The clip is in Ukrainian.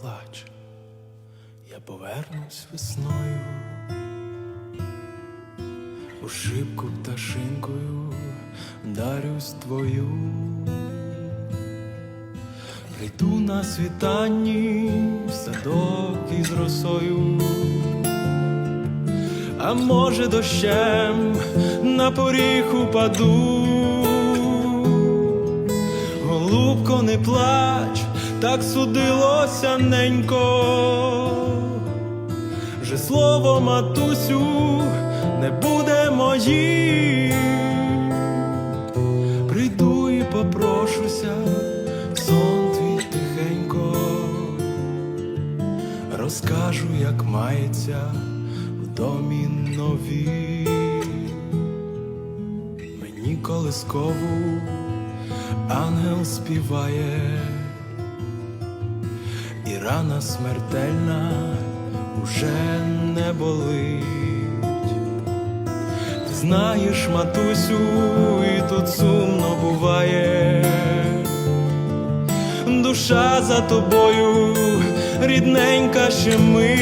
плач, я повернусь весною, у шибку пташинкою дарюсь твою. Прийду на світанні в садок із росою, а може дощем на поріг упаду. Голубко, не плач, так судилося ненько. Вже слово матусю не буде моїм. Прийду і попрошуся, в сон твій тихенько, розкажу, як мається в домі нові. Мені колискову ангел співає, рана смертельна уже не болить. Ти знаєш, матусю, і тут сумно буває. Душа за тобою, рідненька ще ми.